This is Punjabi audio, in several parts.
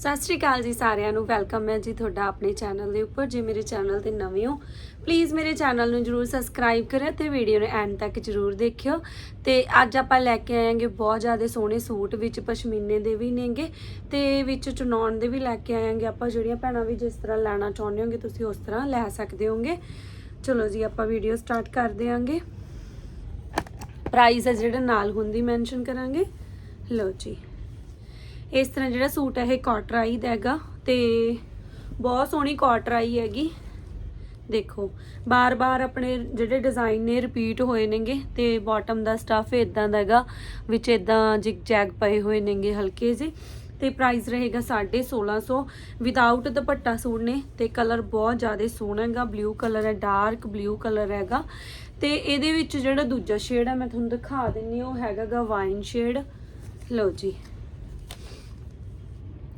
ਸਤਿ ਸ਼੍ਰੀ ਅਕਾਲ ਜੀ ਸਾਰਿਆਂ ਨੂੰ, ਵੈਲਕਮ ਹੈ ਜੀ ਤੁਹਾਡਾ ਆਪਣੇ ਚੈਨਲ ਦੇ ਉੱਪਰ, ਜੇ ਮੇਰੇ ਚੈਨਲ ਤੇ ਨਵੇਂ ਹੋ ਪਲੀਜ਼ ਮੇਰੇ ਚੈਨਲ ਨੂੰ ਜਰੂਰ ਸਬਸਕ੍ਰਾਈਬ ਕਰਿਓ ਤੇ ਵੀਡੀਓ ਨੂੰ ਐਂਡ ਤੱਕ ਜਰੂਰ ਦੇਖਿਓ। ਤੇ ਅੱਜ ਆਪਾਂ ਲੈ ਕੇ ਆਏਾਂਗੇ ਬਹੁਤ ਜ਼ਿਆਦਾ ਸੋਹਣੇ ਸੂਟ, ਵਿੱਚ ਪਸ਼ਮੀਨੇ ਦੇ ਵੀ ਨੇਗੇ ਤੇ ਵਿੱਚ ਚੁਣਾਉਣ ਦੇ ਵੀ ਲੈ ਕੇ ਆਏਾਂਗੇ ਆਪਾਂ, ਜਿਹੜੀਆਂ ਭੈਣਾਂ ਵੀ ਜਿਸ ਤਰ੍ਹਾਂ ਲੈਣਾ ਚਾਹੁੰਦੇ ਹੋਗੇ ਤੁਸੀਂ ਉਸ ਤਰ੍ਹਾਂ ਲੈ ਸਕਦੇ ਹੋਗੇ ਚਲੋ ਜੀ, ਆਪਾਂ ਵੀਡੀਓ ਸਟਾਰਟ ਕਰ ਦਿਆਂਗੇ ਪ੍ਰਾਈਸ ਹੈ ਜਿਹੜਾ ਨਾਲ ਹੁੰਦੀ ਮੈਂਸ਼ਨ ਕਰਾਂਗੇ। ਲਓ ਜੀ। ਇਸ ਤਰ੍ਹਾਂ ਜਿਹੜਾ ਸੂਟ ਹੈ, ਇਹ ਕਾਟਰਾਈ ਦਾ ਹੈਗਾ ਤੇ ਬਹੁਤ ਸੋਹਣੀ ਕਾਟਰਾਈ ਹੈਗੀ। ਦੇਖੋ, ਬਾਰ-ਬਾਰ ਆਪਣੇ ਜਿਹੜੇ ਡਿਜ਼ਾਈਨ ਨੇ ਰਿਪੀਟ ਹੋਏ ਨੇਗੇ ਤੇ ਬਾਟਮ ਦਾ ਸਟਫ ਇਦਾਂ ਦਾ ਹੈਗਾ, ਵਿੱਚ ਇਦਾਂ ਜਿਗ ਜੈਗ ਪਏ ਹੋਏ ਨੇਗੇ ਹਲਕੇ ਜਿਹੇ ਤੇ ਪ੍ਰਾਈਸ ਰਹੇਗਾ 1650 ਵਿਦਆਊਟ ਦੁਪੱਟਾ ਸੂਟ ਨੇ ਤੇ ਕਲਰ ਬਹੁਤ ਜ਼ਿਆਦਾ ਸੋਹਣਾ ਹੈਗਾ ਬਲੂ ਕਲਰ ਹੈ ਡਾਰਕ ਬਲੂ ਕਲਰ ਹੈਗਾ। ਤੇ ਇਹਦੇ ਵਿੱਚ ਜਿਹੜਾ ਦੂਜਾ ਸ਼ੇਡ ਹੈ, ਮੈਂ ਤੁਹਾਨੂੰ ਦਿਖਾ ਦਿੰਨੀ ਉਹ ਹੈਗਾਗਾ ਵਾਈਨ ਸ਼ੇਡ ਲਓ ਜੀ।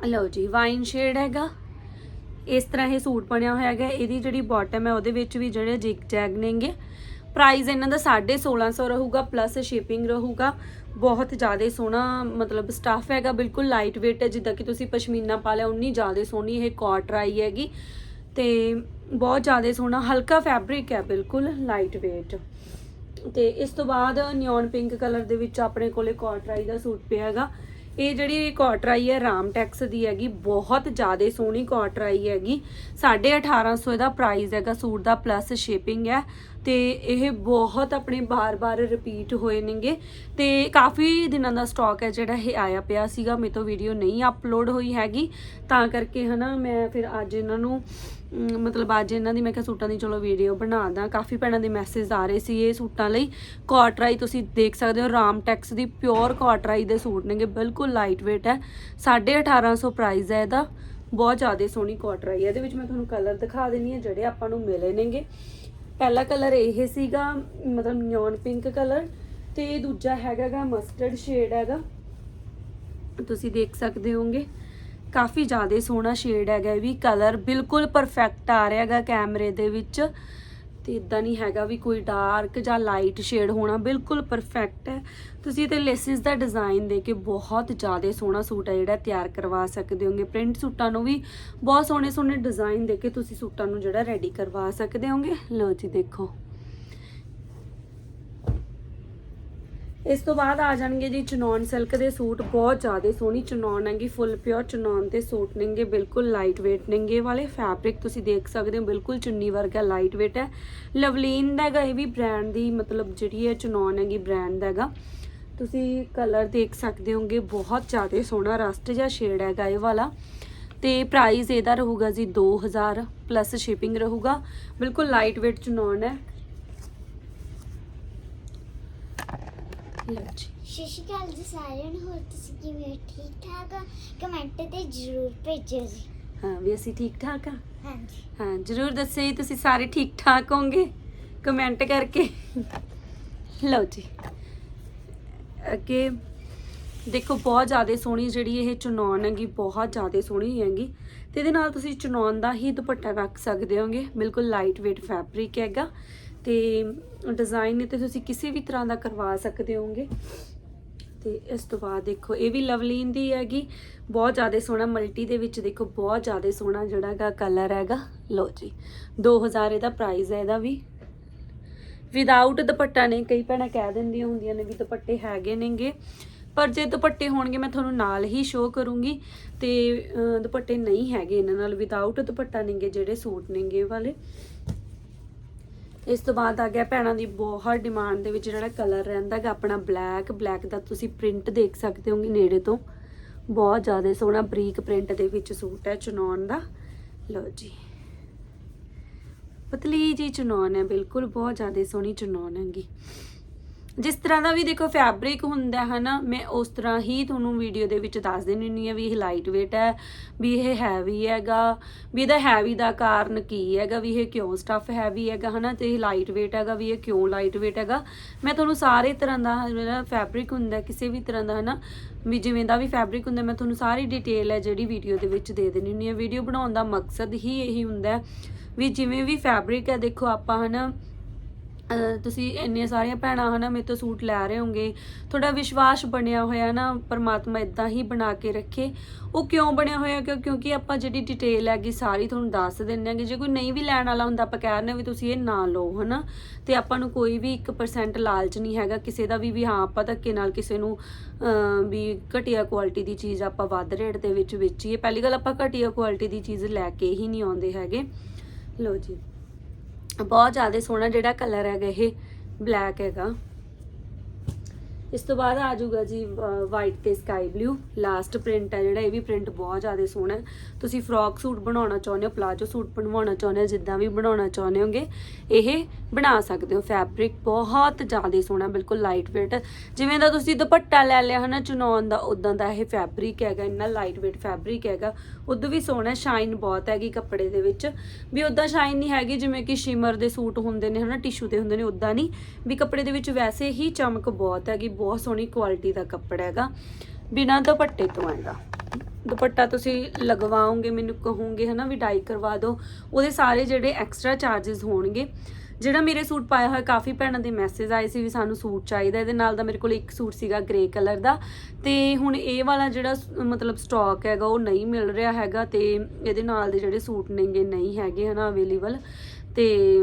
ਲਓ ਜੀ ਵਾਈਨ ਸ਼ੇਡ ਹੈਗਾ। ਇਸ ਤਰ੍ਹਾਂ ਇਹ ਸੂਟ ਬਣਿਆ ਹੋਇਆ ਹੈਗਾ। ਇਹਦੀ ਜਿਹੜੀ ਬਾਟਮ ਹੈ, ਉਹਦੇ ਵਿੱਚ ਵੀ ਜਿਹੜੇ ਜਿਗ ਜੈਗ ਨੇਗੇ। ਪ੍ਰਾਈਸ ਇਹਨਾਂ ਦਾ 1650 ਰਹੂਗਾ ਪਲੱਸ ਸ਼ਿਪਿੰਗ ਰਹੂਗਾ। ਬਹੁਤ ਜ਼ਿਆਦਾ ਸੋਹਣਾ, ਮਤਲਬ ਸਟਫ ਹੈਗਾ। ਬਿਲਕੁਲ ਲਾਈਟ weight ਹੈ, ਜਿੱਦਾਂ ਕਿ ਤੁਸੀਂ ਪਸ਼ਮੀਨਾ ਪਾ ਲਿਆ, ਉਨੀ ਜ਼ਿਆਦਾ ਸੋਹਣੀ ਇਹ ਕਾਟ ਰਾਈ ਹੈਗੀ। ਤੇ ਬਹੁਤ ਜ਼ਿਆਦਾ ਸੋਹਣਾ, ਹਲਕਾ ਫੈਬਰਿਕ ਹੈ, ਬਿਲਕੁਲ ਲਾਈਟ weight ਤੇ ਇਸ ਤੋਂ ਬਾਅਦ ਨਿਓਨ ਪਿੰਕ ਕਲਰ ਦੇ ਵਿੱਚ ਆਪਣੇ ਕੋਲੇ ਕਾਟਰਾਈ ਦਾ ਸੂਟ ਪਿਆ ਹੈਗਾ। ਇਹ ਜਿਹੜੀ ਕਾਟਰਾਈ ਹੈ ਰਾਮ ਟੈਕਸ ਦੀ ਹੈਗੀ, ਬਹੁਤ ਜ਼ਿਆਦਾ ਸੋਹਣੀ ਕਾਟਰਾਈ ਹੈਗੀ। 1850 ਇਹਦਾ ਪ੍ਰਾਈਸ ਹੈਗਾ, ਸੂਟ ਦਾ ਪਲੱਸ ਸ਼ਿਪਿੰਗ ਹੈ। ਤੇ ਇਹ ਬਹੁਤ ਆਪਣੇ ਬਾਰ-ਬਾਰ ਰਿਪੀਟ ਹੋਏ ਨੇਗੇ। ਤੇ ਕਾਫੀ ਦਿਨਾਂ ਦਾ ਸਟਾਕ ਹੈ ਜਿਹੜਾ ਇਹ ਆਇਆ ਪਿਆ ਸੀਗਾ। ਮੇਰੇ ਤੋਂ ਵੀਡੀਓ ਨਹੀਂ ਅਪਲੋਡ ਹੋਈ ਹੈਗੀ। ਤਾਂ ਕਰਕੇ ਹਨਾ, ਮੈਂ ਫਿਰ ਅੱਜ ਇਹਨਾਂ ਨੂੰ ਮਤਲਬ ਅੱਜ ਇਹਨਾਂ ਦੀ ਮੈਂ ਕਿਹਾ ਸੂਟਾਂ ਦੀ ਚਲੋ ਵੀਡੀਓ ਬਣਾ ਦਾਂ। ਕਾਫੀ ਭੈਣਾਂ ਦੇ ਮੈਸੇਜ ਆ ਰਹੇ ਸੀ ਇਹ ਸੂਟਾਂ ਲਈ। ਕਾਟਰਾਈ ਤੁਸੀਂ ਦੇਖ ਸਕਦੇ ਹੋ ਰਾਮ ਟੈਕਸ ਦੀ ਪਿਓਰ ਕਾਟਰਾਈ ਦੇ ਸੂਟ ਨੇਗੇ। ਬਿਲਕੁਲ ਲਾਈਟ weight ਹੈ 1850 ਪ੍ਰਾਈਸ ਹੈ ਇਹਦਾ। ਬਹੁਤ ਜ਼ਿਆਦਾ ਸੋਹਣੀ ਕਾਟਰਾਈ ਹੈ। ਇਹਦੇ ਵਿੱਚ ਮੈਂ ਤੁਹਾਨੂੰ ਕਲਰ ਦਿਖਾ ਦਿੰਨੀ ਆ ਜਿਹੜੇ ਆਪਾਂ ਨੂੰ ਮਿਲੇ ਨੇਗੇ। ਪਹਿਲਾ ਕਲਰ ਇਹ ਸੀਗਾ, ਮਤਲਬ ਨਿਓਨ ਪਿੰਕ ਕਲਰ ਤੇ ਦੂਜਾ ਹੈਗਾਗਾ ਮਸਟਰਡ ਸ਼ੇਡ ਹੈਗਾ। ਤੁਸੀਂ ਦੇਖ ਸਕਦੇ ਹੋਗੇ ਕਾਫੀ ਜ਼ਿਆਦਾ ਸੋਹਣਾ ਸ਼ੇਡ ਹੈਗਾ ਇਹ ਵੀ। ਕਲਰ ਬਿਲਕੁਲ ਪਰਫੈਕਟ ਆ ਰਿਹਾ ਹੈਗਾ ਕੈਮਰੇ ਦੇ ਵਿੱਚ। ਤੇ ਇਦਾਂ ਨਹੀਂ ਹੈਗਾ ਵੀ ਕੋਈ ਡਾਰਕ ਜਾਂ ਲਾਈਟ ਸ਼ੇਡ ਹੋਣਾ ਬਿਲਕੁਲ ਪਰਫੈਕਟ ਹੈ। ਤੁਸੀਂ ਤੇ ਲੇਸਿਸ ਦਾ ਡਿਜ਼ਾਈਨ ਦੇ ਕੇ ਬਹੁਤ ਜ਼ਿਆਦਾ ਸੋਹਣਾ ਸੂਟ ਹੈ ਜਿਹੜਾ ਤਿਆਰ ਕਰਵਾ ਸਕਦੇ ਹੋਗੇ। ਪ੍ਰਿੰਟ ਸੂਟਾਂ ਨੂੰ ਵੀ ਬਹੁਤ ਸੋਹਣੇ ਸੋਹਣੇ ਡਿਜ਼ਾਈਨ ਦੇ ਕੇ ਤੁਸੀਂ ਸੂਟਾਂ ਨੂੰ ਜਿਹੜਾ ਰੈਡੀ ਕਰਵਾ ਸਕਦੇ ਹੋਗੇ। ਲਓ ਜੀ, ਦੇਖੋ। ਇਸ ਤੋਂ ਬਾਅਦ ਆ ਜਾਣਗੇ ਜੀ ਚਨੌਨ ਸਿਲਕ ਦੇ ਸੂਟ, ਬਹੁਤ ਜ਼ਿਆਦਾ ਸੋਹਣੀ ਚਨੌਨ ਹੈਗੀ, ਫੁੱਲ ਪਿਓਰ ਚਨੌਨ ਦੇ ਸੂਟ ਨੇਗੇ, ਬਿਲਕੁਲ ਲਾਈਟ weight ਨੇਗੇ ਇਹ ਵਾਲੇ ਫੈਬਰਿਕ ਤੁਸੀਂ ਦੇਖ ਸਕਦੇ ਹੋ, ਬਿਲਕੁਲ ਚੁੰਨੀ ਵਰਗਾ ਲਾਈਟ weight ਹੈ। ਲਵਲੀਨ ਦਾ ਹੈਗਾ, ਇਹ ਵੀ ਬ੍ਰਾਂਡ ਦੀ ਮਤਲਬ ਜਿਹੜੀ ਹੈ ਚਨੌਨ ਹੈਗੀ ਬ੍ਰਾਂਡ ਦਾ ਹੈਗਾ। ਤੁਸੀਂ ਕਲਰ ਦੇਖ ਸਕਦੇ ਹੋਗੇ, ਬਹੁਤ ਜ਼ਿਆਦਾ ਸੋਹਣਾ ਰਸਟ ਜਾਂ ਸ਼ੇਡ ਹੈਗਾ ਇਹ ਵਾਲਾ। ਤੇ ਪ੍ਰਾਈਸ ਇਹਦਾ ਰਹੂਗਾ ਜੀ 2000 ਪਲੱਸ ਸ਼ਿਪਿੰਗ ਰਹੂਗਾ। ਬਿਲਕੁਲ ਲਾਈਟ weight ਚਨੌਨ ਹੈ। ਲਓ ਜੀ। ਸਤਿ ਸ਼੍ਰੀ ਅਕਾਲ ਜੀ ਸਾਰਿਆਂ ਨੂੰ ਹੋਰ ਤੁਸੀਂ ਕਿਵੇਂ ਹੋ? ਠੀਕ ਠਾਕ ਆ? ਕਮੈਂਟ ਤੇ ਜਰੂਰ ਭੇਜਿਓ ਜੀ। ਹਾਂ ਵੀ ਅਸੀਂ ਠੀਕ ਠਾਕ ਆ? ਹਾਂਜੀ। ਹਾਂ ਜਰੂਰ ਦੱਸਿਓ ਜੀ ਤੁਸੀਂ ਸਾਰੇ ਠੀਕ ਠਾਕ ਹੋਗੇ ਕਮੈਂਟ ਕਰਕੇ। ਲਓ ਜੀ। ਅੱਗੇ ਦੇਖੋ ਬਹੁਤ ਜ਼ਿਆਦਾ ਸੋਹਣੀ ਜਿਹੜੀ ਇਹ ਚੁਨੌਨ ਹੈਗੀ ਬਹੁਤ ਜ਼ਿਆਦਾ ਸੋਹਣੀ ਹੈਗੀ। ਤੇ ਇਹਦੇ ਨਾਲ ਤੁਸੀਂ ਚੁਨੌਨ ਦਾ ਹੀ ਦੁਪੱਟਾ ਰੱਖ ਸਕਦੇ ਹੋਗੇ। ਬਿਲਕੁਲ ਲਾਈਟ weight ਫੈਬਰਿਕ ਹੈਗਾ। ਤੇ ਡਿਜ਼ਾਈਨ ਤੇ ਤੁਸੀਂ ਕਿਸੇ ਵੀ ਤਰ੍ਹਾਂ ਦਾ ਕਰਵਾ ਸਕਦੇ ਹੋਗੇ ਤੇ ਇਸ ਤੋਂ ਬਾਅਦ ਦੇਖੋ, ਇਹ ਵੀ ਲਵਲੀਨ ਦੀ ਹੈਗੀ। ਬਹੁਤ ਜ਼ਿਆਦਾ ਸੋਹਣਾ ਮਲਟੀ ਦੇ ਵਿੱਚ ਦੇਖੋ, ਬਹੁਤ ਜ਼ਿਆਦਾ ਸੋਹਣਾ ਜਿਹੜਾ ਹੈਗਾ ਕਲਰ ਹੈਗਾ। ਲਓ ਜੀ 2000 ਇਹਦਾ ਪ੍ਰਾਈਸ ਹੈ ਇਹਦਾ ਵੀ। ਵਿਦਆਊਟ ਦੁਪੱਟਾ ਨੇ ਕਈ ਭੈਣਾਂ ਕਹਿ ਦਿੰਦੀਆਂ ਹੁੰਦੀਆਂ ਨੇ ਵੀ ਦੁਪੱਟੇ ਹੈਗੇ ਨੇਗੇ। ਪਰ ਜੇ ਦੁਪੱਟੇ ਹੋਣਗੇ, ਮੈਂ ਤੁਹਾਨੂੰ ਨਾਲ ਹੀ ਸ਼ੋਅ ਕਰੂੰਗੀ। ਤੇ ਦੁਪੱਟੇ ਨਹੀਂ ਹੈਗੇ ਇਹਨਾਂ ਨਾਲ ਵਿਦਆਊਟ ਦੁਪੱਟਾ ਨੇਗੇ ਜਿਹੜੇ ਸੂਟ ਨੇਗੇ ਵਾਲੇ। ਇਸ ਤੋਂ ਬਾਅਦ ਆ ਗਿਆ ਭੈਣਾਂ ਦੀ ਬਹੁਤ ਡਿਮਾਂਡ ਦੇ ਵਿੱਚ ਜਿਹੜਾ ਕਲਰ ਰਹਿੰਦਾ ਹੈਗਾ, ਆਪਣਾ ਬਲੈਕ ਬਲੈਕ ਦਾ ਤੁਸੀਂ ਪ੍ਰਿੰਟ ਦੇਖ ਸਕਦੇ ਹੋਗੇ ਨੇੜੇ ਤੋਂ। ਬਹੁਤ ਜ਼ਿਆਦਾ ਸੋਹਣਾ ਬਰੀਕ ਪ੍ਰਿੰਟ ਦੇ ਵਿੱਚ ਸੂਟ ਹੈ ਚੁਨੌਨ ਦਾ। ਲਓ ਜੀ। ਪਤਲੀ ਜੀ ਚੁਨੌਨ ਹੈ, ਬਿਲਕੁਲ ਬਹੁਤ ਜ਼ਿਆਦਾ ਸੋਹਣੀ ਚੁਨੌਨ ਹੈਗੀ। ਜਿਸ ਤਰ੍ਹਾਂ ਦਾ ਵੀ ਦੇਖੋ ਫੈਬਰਿਕ ਹੁੰਦਾ ਹੈ ਨਾ ਮੈਂ ਉਸ ਤਰ੍ਹਾਂ ਹੀ ਤੁਹਾਨੂੰ ਵੀਡੀਓ ਦੇ ਵਿੱਚ ਦੱਸ ਦਿੰਦੀ ਹੁੰਦੀ ਆ ਵੀ ਇਹ ਲਾਈਟ weight ਹੈ, ਵੀ ਇਹ ਹੈਵੀ ਹੈਗਾ, ਵੀ ਇਹਦਾ ਹੈਵੀ ਦਾ ਕਾਰਨ ਕੀ ਹੈਗਾ, ਵੀ ਇਹ ਕਿਉਂ ਸਟਫ ਹੈਵੀ ਹੈਗਾ ਹਨਾ, ਤੇ ਇਹ ਲਾਈਟ weight ਹੈਗਾ, ਵੀ ਇਹ ਕਿਉਂ ਲਾਈਟ weight ਹੈਗਾ। ਮੈਂ ਤੁਹਾਨੂੰ ਸਾਰੇ ਤਰ੍ਹਾਂ ਦਾ ਜਿਹੜਾ ਫੈਬਰਿਕ ਹੁੰਦਾ, ਕਿਸੇ ਵੀ ਤਰ੍ਹਾਂ ਦਾ ਹਨਾ, ਵੀ ਜਿਵੇਂ ਦਾ ਵੀ ਫੈਬਰਿਕ ਹੁੰਦਾ, ਮੈਂ ਤੁਹਾਨੂੰ ਸਾਰੀ ਡਿਟੇਲ ਹੈ ਜਿਹੜੀ ਵੀਡੀਓ ਦੇ ਵਿੱਚ ਦੇ ਦੇਣੀ ਹੁੰਦੀ ਹੈ। ਵੀਡੀਓ ਬਣਾਉਣ ਦਾ ਮਕਸਦ ਹੀ ਇਹੀ ਹੁੰਦਾ ਵੀ ਜਿਵੇਂ ਵੀ ਫੈਬਰਿਕ ਹੈ, ਦੇਖੋ ਆਪਾਂ ਹਨਾ ਅਹ ਤੁਸੀਂ ਇੰਨੇ ਸਾਰੀਆਂ ਭੈਣਾਂ ਹਨਾ ਮੇਰੇ ਤੋਂ ਸੂਟ ਲੈ ਰਹੇ ਹੋਗੇ ਤੁਹਾਡਾ ਵਿਸ਼ਵਾਸ ਬਣਿਆ ਹੋਇਆ ਨਾ, ਪਰਮਾਤਮਾ ਇਦਾਂ ਹੀ ਬਣਾ ਕੇ ਰੱਖੇ। ਉਹ ਕਿਉਂ ਬਣਿਆ ਹੋਇਆ? ਕਿਉਂ, ਕਿਉਂਕਿ ਆਪਾਂ ਜਿਹੜੀ ਡਿਟੇਲ ਹੈਗੀ ਸਾਰੀ ਤੁਹਾਨੂੰ ਦੱਸ ਦਿੰਦੇ ਆਂਗੇ ਜੇ ਕੋਈ ਨਹੀਂ ਵੀ ਲੈਣ ਵਾਲਾ ਹੁੰਦਾ, ਆਪਾਂ ਕਹਿ ਰਹੇ ਵੀ ਤੁਸੀਂ ਇਹ ਨਾ ਲਓ ਹਨਾ। ਤੇ ਆਪਾਂ ਨੂੰ ਕੋਈ ਵੀ 1% ਲਾਲਚ ਨਹੀਂ ਹੈਗਾ ਕਿਸੇ ਦਾ ਵੀ ਵੀ ਹਾਂ ਆਪਾਂ ਧੱਕੇ ਨਾਲ ਕਿਸੇ ਨੂੰ ਵੀ ਘਟੀਆ ਕੁਆਲਿਟੀ ਦੀ ਚੀਜ਼ ਆਪਾਂ ਵੱਧ ਰੇਟ ਦੇ ਵਿੱਚ ਵੇਚੀਏ। ਪਹਿਲੀ ਗੱਲ ਆਪਾਂ ਘਟੀਆ ਕੁਆਲਿਟੀ ਦੀ ਚੀਜ਼ ਲੈ ਕੇ ਹੀ ਨਹੀਂ ਆਉਂਦੇ ਹੈਗੇ। ਲਓ ਜੀ। ਬਹੁਤ ਜ਼ਿਆਦਾ ਸੋਹਣਾ ਜਿਹੜਾ ਕਲਰ ਹੈਗਾ ਇਹ ਬਲੈਕ ਹੈਗਾ। ਇਸ ਤੋਂ ਬਾਅਦ ਆ ਜਾਊਗਾ ਜੀ ਵਾਈਟ ਤੇ ਸਕਾਈ ਬਲੂ ਲਾਸਟ ਪ੍ਰਿੰਟ ਹੈ ਜਿਹੜਾ, ਇਹ ਵੀ ਪ੍ਰਿੰਟ ਬਹੁਤ ਜ਼ਿਆਦਾ ਸੋਹਣਾ ਹੈ। ਤੁਸੀਂ ਫਰੋਕ ਸੂਟ ਬਣਾਉਣਾ ਚਾਹੁੰਦੇ ਹੋ ਪਲਾਜੋ ਸੂਟ ਬਣਵਾਉਣਾ ਚਾਹੁੰਦੇ ਹੋ, ਜਿੱਦਾਂ ਵੀ ਬਣਾਉਣਾ ਚਾਹੁੰਦੇ ਹੋਗੇ, ਇਹ ਬਣਾ ਸਕਦੇ ਹੋ। ਫੈਬਰਿਕ ਬਹੁਤ ਜ਼ਿਆਦਾ ਸੋਹਣਾ, ਬਿਲਕੁਲ ਲਾਈਟ weight ਜਿਵੇਂ ਦਾ ਤੁਸੀਂ ਦੁਪੱਟਾ ਲੈ ਲਿਆ ਹਨਾ, ਚੁਣਾਉਣ ਦਾ ਉਦਾਂ ਦਾ ਇਹ ਫੈਬਰਿਕ ਹੈਗਾ, ਇੰਨਾ ਲਾਈਟ weight ਫੈਬਰਿਕ ਹੈਗਾ। ਉਦੋਂ ਵੀ ਸੋਹਣਾ ਸ਼ਾਈਨ ਬਹੁਤ ਹੈਗੀ ਕੱਪੜੇ ਦੇ ਵਿੱਚ। ਵੀ ਉਦਾਂ ਸ਼ਾਈਨ ਨਹੀਂ ਹੈਗੀ, ਜਿਵੇਂ ਕਿ ਸ਼ਿਮਰ ਦੇ ਸੂਟ ਹੁੰਦੇ ਨੇ ਹਨਾ ਟਿਸ਼ੂ ਦੇ ਹੁੰਦੇ ਨੇ ਉਦਾਂ ਨਹੀਂ। ਵੀ ਕੱਪੜੇ ਦੇ ਵਿੱਚ ਵੈਸੇ ਹੀ ਚਮਕ ਬਹੁਤ ਹੈਗੀ ਬਹੁਤ ਸੋਹਣੀ ਕੁਆਲਿਟੀ ਦਾ ਕੱਪੜਾ ਹੈਗਾ। ਬਿਨਾਂ ਦੁਪੱਟੇ ਤੋਂ ਹੈਗਾ। ਦੁਪੱਟਾ ਤੁਸੀਂ ਲਗਵਾਓਗੇ, ਮੈਨੂੰ ਕਹੋਗੇ ਹਨਾ ਵੀ ਡਾਈ ਕਰਵਾ ਦਿਓ। ਉਹਦੇ ਸਾਰੇ ਜਿਹੜੇ ਐਕਸਟਰਾ ਚਾਰजेस ਹੋਣਗੇ। ਜਿਹੜਾ ਮੇਰੇ ਸੂਟ ਪਾਇਆ ਹੋਇਆ, ਕਾਫੀ ਭੈਣਾਂ ਦੇ ਮੈਸੇਜ ਆਏ ਸੀ ਵੀ ਸਾਨੂੰ ਸੂਟ ਚਾਹੀਦਾ। ਇਹਦੇ ਨਾਲ ਦਾ ਮੇਰੇ ਕੋਲ ਇੱਕ ਸੂਟ ਸੀਗਾ ਗ੍ਰੇ ਕਲਰ ਦਾ। ਤੇ ਹੁਣ ਇਹ ਵਾਲਾ ਜਿਹੜਾ ਮਤਲਬ ਸਟਾਕ ਹੈਗਾ, ਉਹ ਨਹੀਂ ਮਿਲ ਰਿਹਾ ਹੈਗਾ ਤੇ ਇਹਦੇ ਨਾਲ ਦੇ ਜਿਹੜੇ ਸੂਟ ਨੇਗੇ ਨਹੀਂ ਹੈਗੇ ਹਨਾ ਅਵੇਲੇਬਲ ਤੇ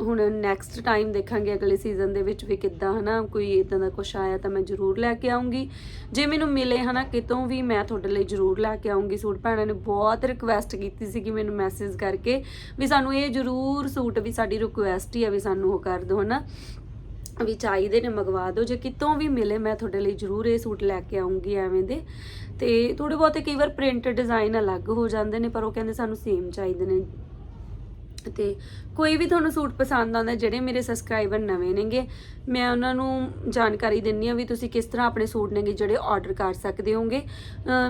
ਹੁਣ ਨੈਕਸਟ ਟਾਈਮ ਦੇਖਾਂਗੇ ਅਗਲੇ ਸੀਜ਼ਨ ਦੇ ਵਿੱਚ ਵੀ ਕਿੱਦਾਂ, ਹਨਾ, ਕੋਈ ਇਦਾਂ ਦਾ ਕੁਝ ਆਇਆ ਤਾਂ ਮੈਂ ਜ਼ਰੂਰ ਲੈ ਕੇ ਆਉਂਗੀ। ਜੇ ਮੈਨੂੰ ਮਿਲੇ, ਹਨਾ, ਕਿਤੋਂ ਵੀ ਮੈਂ ਤੁਹਾਡੇ ਲਈ ਜ਼ਰੂਰ ਲੈ ਕੇ ਆਉਂਗੀ ਸੂਟ। ਭੈਣਾਂ ਨੇ ਬਹੁਤ ਰਿਕੁਐਸਟ ਕੀਤੀ ਸੀ ਕਿ ਮੈਨੂੰ ਮੈਸੇਜ ਕਰਕੇ ਵੀ ਸਾਨੂੰ ਇਹ ਜ਼ਰੂਰ ਸੂਟ ਵੀ ਸਾਡੀ ਰਿਕੁਐਸਟ ਹੀ ਆ ਵੀ ਸਾਨੂੰ ਉਹ ਕਰ ਦਿਓ, ਹਨਾ। ਵੀ ਚਾਹੀਦੇ ਨੇ ਮੰਗਵਾ ਦਿਓ, ਜੇ ਕਿਤੋਂ ਵੀ ਮਿਲੇ, ਮੈਂ ਤੁਹਾਡੇ ਲਈ ਜ਼ਰੂਰ ਇਹ ਸੂਟ ਲੈ ਕੇ ਆਉਂਗੀ ਐਵੇਂ ਦੇ। ਤੇ ਥੋੜੇ ਬਹੁਤੇ ਕਈ ਵਾਰ ਪ੍ਰਿੰਟ ਡਿਜ਼ਾਈਨ ਅਲੱਗ ਹੋ ਜਾਂਦੇ ਨੇ, ਪਰ ਉਹ ਕਹਿੰਦੇ ਸਾਨੂੰ ਸੇਮ ਚਾਹੀਦੇ ਨੇ। ਤੇ ਕੋਈ ਵੀ ਤੁਹਾਨੂੰ ਸੂਟ ਪਸੰਦ ਆਉਂਦਾ, ਜਿਹੜੇ ਮੇਰੇ ਸਬਸਕ੍ਰਾਈਬਰ ਨਵੇਂ ਨੇਗੇ, ਮੈਂ ਉਹਨਾਂ ਨੂੰ ਜਾਣਕਾਰੀ ਦਿੰਨੀ ਆ ਵੀ ਤੁਸੀਂ ਕਿਸ ਤਰ੍ਹਾਂ ਆਪਣੇ ਸੂਟ ਨੇਗੇ ਜਿਹੜੇ ਆਰਡਰ ਕਰ ਸਕਦੇ ਹੋਗੇ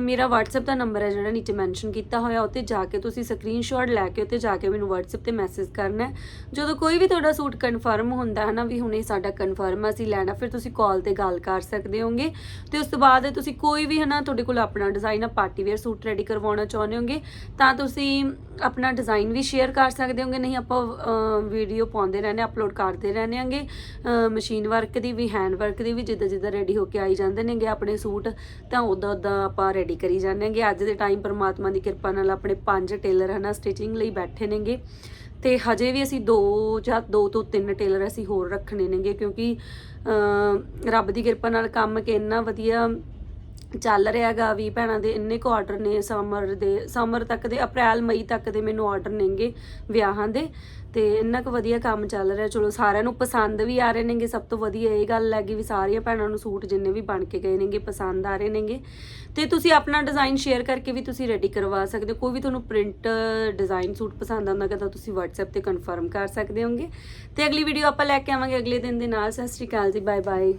ਮੇਰਾ WhatsApp ਦਾ ਨੰਬਰ ਹੈ ਜਿਹੜਾ ਨੀਚੇ ਮੈਂਸ਼ਨ ਕੀਤਾ ਹੋਇਆ ਉੱਤੇ ਜਾ ਕੇ ਤੁਸੀਂ ਸਕਰੀਨਸ਼ਾਟ ਲੈ ਕੇ ਉੱਤੇ ਜਾ ਕੇ ਮੈਨੂੰ WhatsApp ਤੇ ਮੈਸੇਜ ਕਰਨਾ ਜਦੋਂ ਕੋਈ ਵੀ ਤੁਹਾਡਾ ਸੂਟ ਕਨਫਰਮ ਹੁੰਦਾ ਹੈ ਨਾ ਵੀ ਹੁਣ ਇਹ ਸਾਡਾ ਕਨਫਰਮ ਅਸੀਂ ਲੈਣਾ, ਫਿਰ ਤੁਸੀਂ ਕਾਲ ਤੇ ਗੱਲ ਕਰ ਸਕਦੇ ਹੋਗੇ ਤੇ ਉਸ ਤੋਂ ਬਾਅਦ ਤੁਸੀਂ ਕੋਈ ਵੀ ਹਨਾ ਤੁਹਾਡੇ ਕੋਲ ਆਪਣਾ ਡਿਜ਼ਾਈਨ ਆ ਪਾਰਟੀ ਵੇਅਰ ਸੂਟ ਰੈਡੀ ਕਰਵਾਉਣਾ ਚਾਹੁੰਦੇ ਹੋਗੇ ਤਾਂ ਤੁਸੀਂ ਆਪਣਾ ਡਿਜ਼ਾਈਨ ਵੀ ਸ਼ੇਅਰ ਕਰ ਸਕਦੇ ਹੋਗੇ, ਨਹੀਂ ਆਪਾਂ ਵੀਡੀਓ ਪਾਉਂਦੇ ਰਹਿੰਦੇ ਅਪਲੋਡ ਕਰਦੇ ਰਹਿੰਦੇ ਆਂਗੇ ਮਸ਼ੀਨ ਵਰਕ ਦੀ ਵੀ ਹੈਂਡ ਵਰਕ ਦੀ ਵੀ ਜਿੱਦਾਂ ਜਿੱਦਾਂ ਰੈਡੀ ਹੋ ਕੇ ਆਈ ਜਾਂਦੇ ਨੇਗੇ ਆਪਣੇ ਸੂਟ, ਤਾਂ ਉਦਾਂ ਉਦਾਂ ਆਪਾਂ ਰੈਡੀ ਕਰੀ ਜਾਂਦੇ ਆਂਗੇ ਅੱਜ ਦੇ ਟਾਈਮ ਪਰਮਾਤਮਾ ਦੀ ਕਿਰਪਾ ਨਾਲ ਆਪਣੇ ਪੰਜ ਟੇਲਰ ਹਨਾ ਸਟਿਚਿੰਗ ਲਈ ਬੈਠੇ ਨੇਗੇ। ਤੇ ਹਜੇ ਵੀ ਅਸੀਂ ਦੋ ਜਾਂ ਦੋ ਤੋਂ ਤਿੰਨ ਟੇਲਰ ਅਸੀਂ ਹੋਰ ਰੱਖਣੇ ਨੇਗੇ, ਕਿਉਂਕਿ ਰੱਬ ਦੀ ਕਿਰਪਾ ਨਾਲ ਕੰਮ ਕਿ ਇੰਨਾ ਵਧੀਆ ਚੱਲ ਰਿਹਾਗਾ ਵੀ ਭੈਣਾਂ ਦੇ ਇੰਨੇ ਕੁ ਆਰਡਰ ਨੇ ਸਮਰ ਦੇ ਸਮਰ ਤੱਕ ਦੇ, ਅਪ੍ਰੈਲ, ਮਈ ਤੱਕ ਦੇ ਮੈਨੂੰ ਆਰਡਰ ਨੇਗੇ ਵਿਆਹਾਂ ਦੇ ਤੇ ਇੰਨਾ ਕੁ ਵਧੀਆ ਕੰਮ ਚੱਲ ਰਿਹਾ। ਚਲੋ ਸਾਰਿਆਂ ਨੂੰ ਪਸੰਦ ਵੀ ਆ ਰਹੇ ਨੇਗੇ, ਸਭ ਤੋਂ ਵਧੀਆ ਇਹ ਗੱਲ ਹੈਗੀ ਵੀ ਸਾਰੀਆਂ ਭੈਣਾਂ ਨੂੰ ਸੂਟ ਜਿੰਨੇ ਵੀ ਬਣ ਕੇ ਗਏ ਨੇਗੇ, ਪਸੰਦ ਆ ਰਹੇ ਨੇਗੇ। ਤੇ ਤੁਸੀਂ ਆਪਣਾ ਡਿਜ਼ਾਈਨ ਸ਼ੇਅਰ ਕਰਕੇ ਵੀ ਤੁਸੀਂ ਰੈਡੀ ਕਰਵਾ ਸਕਦੇ ਹੋ। ਕੋਈ ਵੀ ਤੁਹਾਨੂੰ ਪ੍ਰਿੰਟ ਡਿਜ਼ਾਈਨ ਸੂਟ ਪਸੰਦ ਆਉਂਦਾ ਤਾਂ ਤੁਸੀਂ WhatsApp ਤੇ ਕਨਫਰਮ ਕਰ ਸਕਦੇ ਹੋਗੇ। ਤੇ ਅਗਲੀ ਵੀਡੀਓ ਆਪਾਂ ਲੈ ਕੇ ਆਵਾਂਗੇ। ਅਗਲੇ ਦਿਨ ਦੇ ਨਾਲ, ਸਤਿ ਸ਼੍ਰੀ ਅਕਾਲ ਜੀ ਬਾਏ ਬਾਏ